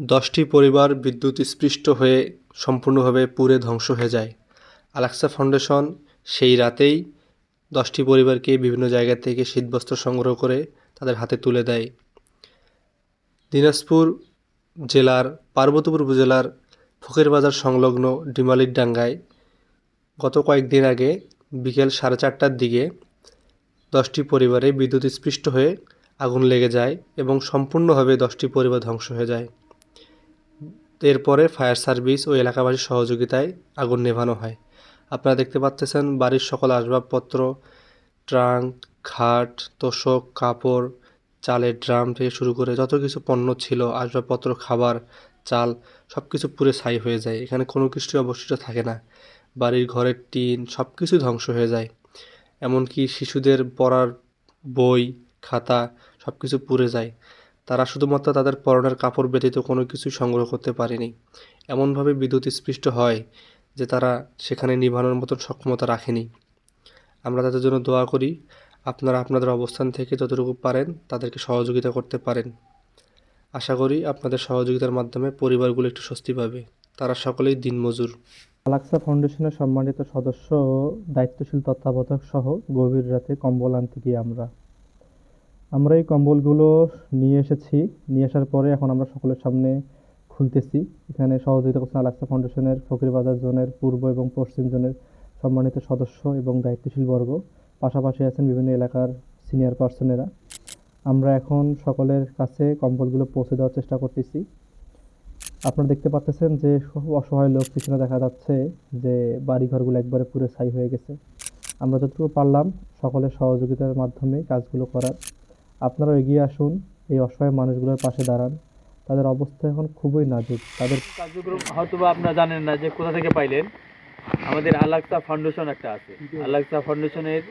দশটি পরিবার বিদ্যুৎ স্পৃষ্ট হয়ে সম্পূর্ণভাবে পুড়ে ধ্বংস হয়ে যায়। আলাক্সা ফাউন্ডেশন সেই রাতেই দশটি পরিবারকে বিভিন্ন জায়গা থেকে শীতবস্ত্র সংগ্রহ করে তাদের হাতে তুলে দেয়। দিনাজপুর জেলার, পার্বতীপুর উপজেলার ফকিরবাজার সংলগ্ন ডিমালির ডাঙ্গায় গত কয়েকদিন আগে বিকেল সাড়ে চারটার দিকে দশটি পরিবারে বিদ্যুৎ স্পৃষ্ট হয়ে আগুন লেগে যায় এবং সম্পূর্ণভাবে দশটি পরিবার ধ্বংস হয়ে যায়। এরপরে ফায়ার সার্ভিস ও এলাকাবাসীর সহযোগিতায় আগুন নেভানো হয়। আপনারা দেখতে পাচ্ছেন বাড়ির সকল আসবাবপত্র, ট্রাঙ্ক, খাট, তোষক, কাপড়, চালের ড্রাম থেকে শুরু করে যত কিছু পণ্য ছিল, আসবাবপত্র, খাবার, চাল সব কিছু পুড়ে ছাই হয়ে যায়। এখানে কোনো কিছুই অবশিষ্ট থাকে না। বাড়ির ঘরের টিন সব কিছু ধ্বংস হয়ে যায়। এমনকি শিশুদের পড়ার বই, খাতা সব কিছু পুড়ে যায়। তারা শুধুমাত্র তাদের পরনের কাপড় ব্যতীত কোনো কিছুই সংগ্রহ করতে পারেনি। এমনভাবে বিদ্যুৎ স্পৃষ্ট হয় যে তারা সেখানে নিভানোর মতন সক্ষমতা রাখেনি। আমরা তাদের জন্য দোয়া করি, আপনারা আপনাদের অবস্থান থেকে যতটুকু পারেন তাদেরকে সহযোগিতা করতে পারেন। আশা করি আপনাদের সহযোগিতার মাধ্যমে পরিবারগুলো একটু স্বস্তি পাবে। তারা সকলেই দিনমজুর। আলাক্সা ফাউন্ডেশনের সম্মানিত সদস্য ও দায়িত্বশীল তত্ত্বাবধায়ক সহ গভীর রাতে কম্বল আনতে গিয়ে আমরা আমরা এই কম্বলগুলো নিয়ে এসেছি। নিয়ে আসার পরে এখন আমরা সকলের সামনে খুলতেছি। এখানে সহযোগিতা করছেন আলাক্সা ফাউন্ডেশনের ফকিরবাজার জোনের পূর্ব এবং পশ্চিম জোনের সম্মানিত সদস্য এবং দায়িত্বশীল বর্গ। পাশাপাশি আছেন বিভিন্ন এলাকার সিনিয়র পার্সনেরা। আমরা এখন সকলের কাছে কম্বলগুলো পৌঁছে দেওয়ার চেষ্টা করতেছি। আপনারা দেখতে পাচ্ছেন যে অসহায় লোক পিছনে দেখা যাচ্ছে যে বাড়িঘরগুলো একবারে পুরো ছাই হয়ে গেছে। আমরা যতটুকু পারলাম সকলের সহযোগিতার মাধ্যমে কাজগুলো করার। আপনারাও এগিয়ে আসুন, এই অসহায় মানুষগুলোর পাশে দাঁড়ান। তাদের অবস্থা এখন খুবই নাজুক। তাদের কার্যক্রম হয়তো বা আপনারা জানেন না যে কোথা থেকে পাইলেন। আমাদের আলাক্সা ফাউন্ডেশন একটা আছে। আলাক্সা ফাউন্ডেশনের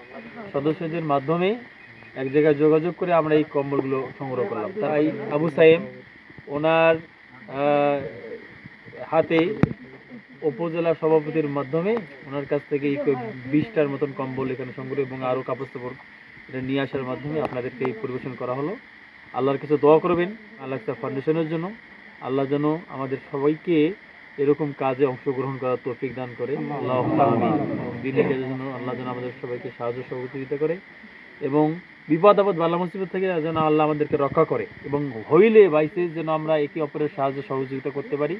সদস্যদের মাধ্যমে এক জায়গায় যোগাযোগ করে আমরা এই কম্বলগুলো সংগ্রহ করলাম। তাই আবু সাহেব ওনার হাতে উপজেলা সভাপতির মাধ্যমে ওনার কাছ থেকে বিশটার মতন কম্বল এখানে সংগ্রহ এবং আরও কাপড় এটা নিয়ে আসার মাধ্যমে আপনাদেরকে এই পরিবেশন করা হলো। আল্লাহর কিছু দোয়া করবেন আলাক্সা ফাউন্ডেশনের জন্য। আল্লাহ যেন আমাদের সবাইকে এরকম কাজে অংশগ্রহণ করার তৌফিক দান করে। আল্লাহ দিনের কাজের জন্য আল্লাহ যেন আমাদের সবাইকে সাহায্য সহযোগিতা করে। এবং বিপদ আপদ, বালা মুসিবত থেকে যেন আল্লাহ আমাদেরকে রক্ষা করে। এবং হইলে, বাইসে যেন আমরা একে অপরের সাহায্য সহযোগিতা করতে পারি।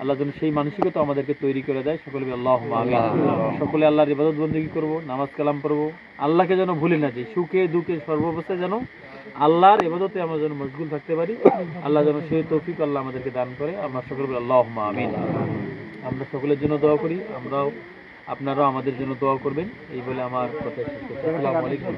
আল্লাহ যেন সেই মানসিকতা আমাদেরকে তৈরি করে দেয়। সকলে আল্লাহ সকলে আল্লাহর ইবাদত বন্দী করব নামাজ কালাম পড়ব। আল্লাহকে যেন ভুলে না যে সুখে দুঃখে সর্বাবস্থায় যেন আল্লাহর ইবাদতে আমরা যেন মশগুল থাকতে পারি। আল্লাহ যেন সেই তৌফিক আল্লাহ আমাদেরকে দান করে। আমরা সকলে আল্লাহ আমিন। আমরা সকলের জন্য দোয়া করি। আমরাও আপনারাও আমাদের জন্য দোয়া করবেন। এই বলে আমার কথা শেষ করছি। আসসালামু আলাইকুম।